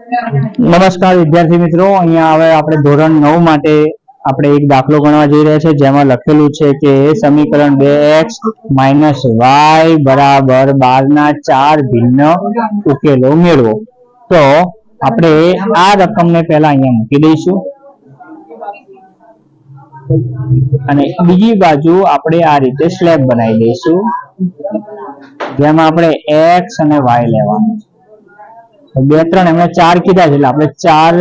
નમસ્કાર વિદ્યાર્થી મિત્રો, અહીંયા હવે આપણે ધોરણ નવ માટે આપણે એક દાખલો ગણવા જઈ રહ્યા છે, જેમાં લખેલું છે કે સમીકરણ બે એક્સ માઇનસ વાય બરાબર બાર ના ચાર ભિન્ન ઉકેલો મેળવો. તો આપણે આ રકમને પહેલા અહીંયા મૂકી દઈશું. અને બીજી બાજુ આપણે આ રીતે સ્લેબ બનાવી દઈશું. જેમાં આપણે એક્સ અને વાય લેવાનું છે. બે ત્રણ એમણે ચાર કીધા છે એટલે આપણે ચાર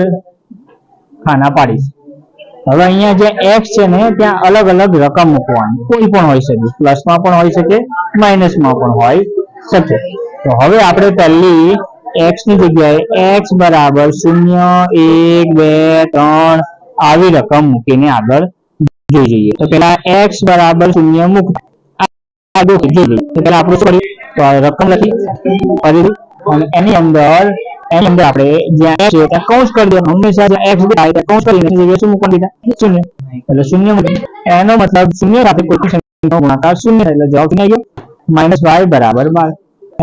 ખાના પાડીશું. હવે અહીંયા જે એક્સ છે ને, ત્યાં અલગ અલગ રકમ મૂકવાની. કોઈ પણ હોઈ શકે. પ્લસમાં પણ હોઈ શકે માઇનસમાં પણ હોઈ શકે. તો હવે આપણે પહેલી એક્સની જગ્યાએ એક્સ બરાબર શૂન્ય, એક, બે, ત્રણ આવી રકમ મૂકીને આગળ જોઈ જઈએ. તો પેલા એક્સ બરાબર શૂન્ય મૂક આગળ તો પેલા આપણે તો રકમ લખી. ફરીથી એની અંદર એની અંદર આપણે જ્યાં છે, ત્યાં કૌંસ કરી દેવાનું. હંમેશા જ્યાં એક્સ થાય ત્યાં કૌંસ કરીને જગ્યાએ શું મૂકવાનું દીધા શૂન્ય. એટલે શૂન્ય મૂકી એનો મતલબ શૂન્ય સાથે કોઈ સંખ્યાનો ગુણાકાર શૂન્ય એટલે જવાબ શૂન્ય આવ્યો માઇનસ વાય બરાબર બાર.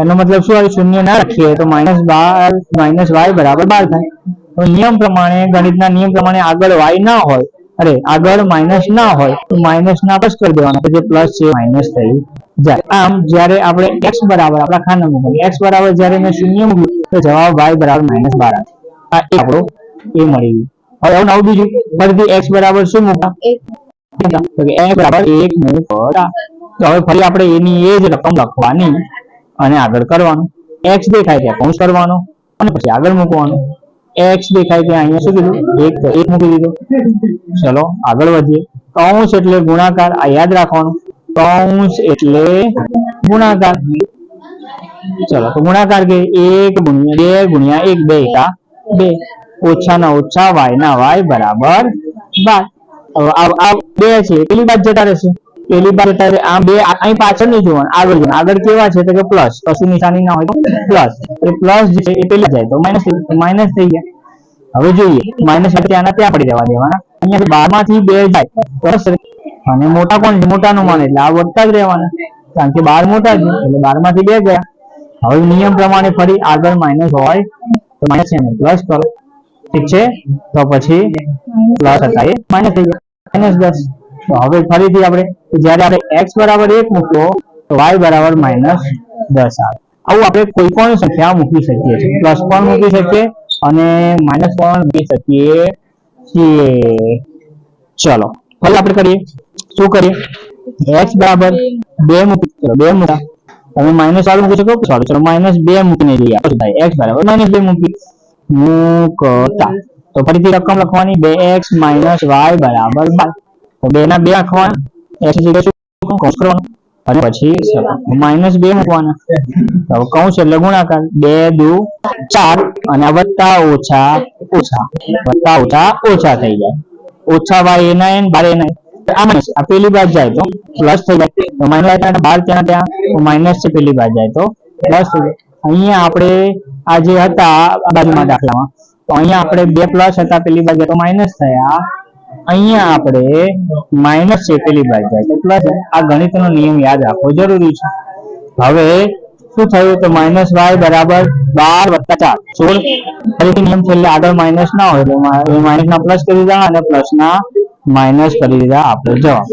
એનો મતલબ શું આવે? શૂન્ય ના રાખીએ તો માઇનસ બાર, માઇનસ વાય બરાબર બાર થાય. તો નિયમ પ્રમાણે, ગણિતના નિયમ પ્રમાણે આગળ વાય ના હોય, અરે, આગળ માઇનસ ના હોય, તો માઇનસ ના પ્લસ કરી દેવાના. જે પ્લસ છે માઇનસ થઈ જાય ફરી આપણે એની એ જ રકમ લખવાની અને આગળ કરવાનું. x દેખાય ત્યાં કૌંસ કરવાનો અને પછી આગળ મૂકવાનું. x દેખાય ત્યાં અહીંયા શું કીધું? એક એક મૂકી દીધો. ચલો, આગળ વધીએ. કૌંસ એટલે ગુણાકાર, આ યાદ રાખવાનું. કૌંસ એટલે ગુણાકાર ચલો તો ગુણાકાર કે એક ગુણ્યા બે ગુણ્યા એક બે એકા બે ઓછા ના ઓછા વાય ના વાય બરાબર બાર હવે આ આ બે છે પેલી બાદ જતા રહેશે પેલી બાદ જતા રહે આ બે આ- અહીં પાછળ નહીં જોવાનું આગળ જોવાનું આગળ કેવા છે તો કે પ્લસ કશું નિશાની ના હોય તો પ્લસ એ પ્લસ જે છે એ પેલી જાય તો માઇનસ માઇનસ થઈ ગયા હવે જોઈએ માઇનસ એટલે ત્યાંના ત્યાં પડી જવા દેવાના અહીંયા બારમાંથી બે જાય બસ અને મોટા કોણ છે? મોટાનું માને એટલે આ વધતા જ રહેવાના. કારણ કે બાર મોટા છે, એટલે બારમાંથી બે ગયા. હવે નિયમ પ્રમાણે ફરી આગળ માઇનસ હોય તો માઇનસ છે પ્લસ કરો. ઠીક છે? તો પછી પ્લસ હતા. એ માઇનસ થઈ ગયા. માઇનસ દસ. તો હવે ફરીથી આપણે, જ્યારે આપણે એક્સ બરાબર એક મૂક્યો તો વાય બરાબર માઇનસ દસ આવે. આવું આપણે કોઈ પણ સંખ્યા મૂકી શકીએ છીએ. પ્લસ પણ મૂકી શકીએ અને માઇનસ પણ મૂકી શકીએ છીએ. ચલો હવે આપણે કરીએ. શું કરીએ? X બરાબર બે મૂકી બે મૂકા તમે માઇનસ વાળું મૂકી શકો સોરી, ચલો માઇનસ બે મૂકીને આપણે શું થાય? X બરાબર માઇનસ બે મૂકી મૂકતા. તો ફરીથી રકમ લખવાની, બે એક્સ માઇનસ વાય બરાબર બાર. તો બે ના બે લખવાના જગ્યાએ શું? કૌંસ કરવાનું. અને પછી માઇનસ બે મૂકવાના. હવે કૌંસ એટલે ગુણાકાર. બે, દુ, ચાર. અને વત્તા ઓછા ઓછા. વત્તા ઓછા ઓછા થઈ જાય. ઓછા વાય એના એન બાર એના આ આ પેલી બાજુ જાય તો પ્લસ થઈ જાય. તો માઇનસ બાર ત્યાં ત્યાં માઇનસ છે પેલી બાજુ જાય તો પ્લસ અહીંયા આપણે આ જે હતા, આ બાજુમાં દાખલામાં, તો અહીંયા આપણે બે પ્લસ હતા પેલી બાજુ તો માઇનસ થયા. અહીંયા આપણે માઇનસ છે પેલી બાજુ જાય તો પ્લસ આ ગણિતનો નિયમ યાદ રાખવો જરૂરી છે. હવે શું થયું? તો માઇનસ વાય બરાબર બાર વત્તા ચાર. સોળ ફરીથી નિયમ છેલ્લે આગળ માઇનસ ના હોય તો માઇનસ ના પ્લસ કરી દીધા અને પ્લસ ના માઇનસ કરી દીધા આપણો. જવાબ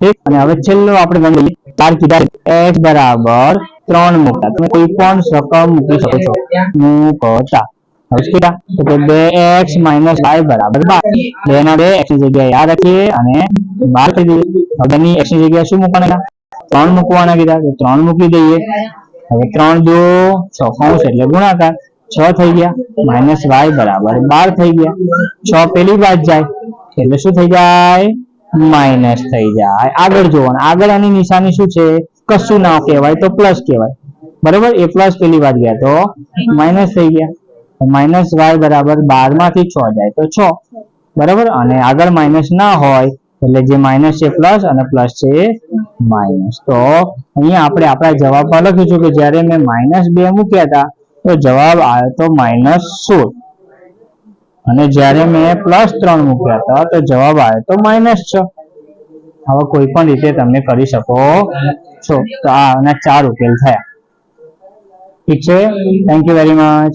ઠીક? અને હવે છેલ્લો આપણે ગણી ચાર કીધા એચ બરાબર ત્રણ મૂકતા તમે કોઈ પણ રકમ મૂકી શકો છો. મૂકતા. બાર. બે ના બે ની જગ્યાએ શું મૂકવાના ત્રણ મૂકવાના કીધા. ત્રણ મૂકી દઈએ. હવે ત્રણ દો કૌંસ એટલે ગુણાકાર. છ થઈ ગયા. માઇનસ વાય બરાબર બાર થઈ ગયા. છ પેલી બાદ જાય. એટલે શું થઈ જાય? માઇનસ થઈ જાય. આગળ જોવાનું આગળ આની નિશાની શું છે? કશું ના કહેવાય તો પ્લસ કહેવાય. બરોબર? એ પ્લસ પેલી વાત ગયા. તો માઇનસ થઈ ગયા. માઇનસ વાય બરાબર બારમાંથી છ જાય તો છ. બરાબર? અને આગળ માઇનસ ના હોય, એટલે જે માઇનસ છે પ્લસ અને પ્લસ છે માઇનસ તો અહીંયા આપણે આપણા જવાબમાં લખ્યું છે કે જ્યારે મેં માઇનસ બે મૂક્યા હતા, તો જવાબ આવ્યો તો માઇનસ સોળ. અને જ્યારે મેં પ્લસ ત્રણ મૂક્યા હતા, તો જવાબ આવ્યો તો માઇનસ છ. હવે કોઈ પણ રીતે તમે કરી શકો છો. તો આના ચાર ઉકેલ થયા. ઠીક છે? Thank you very much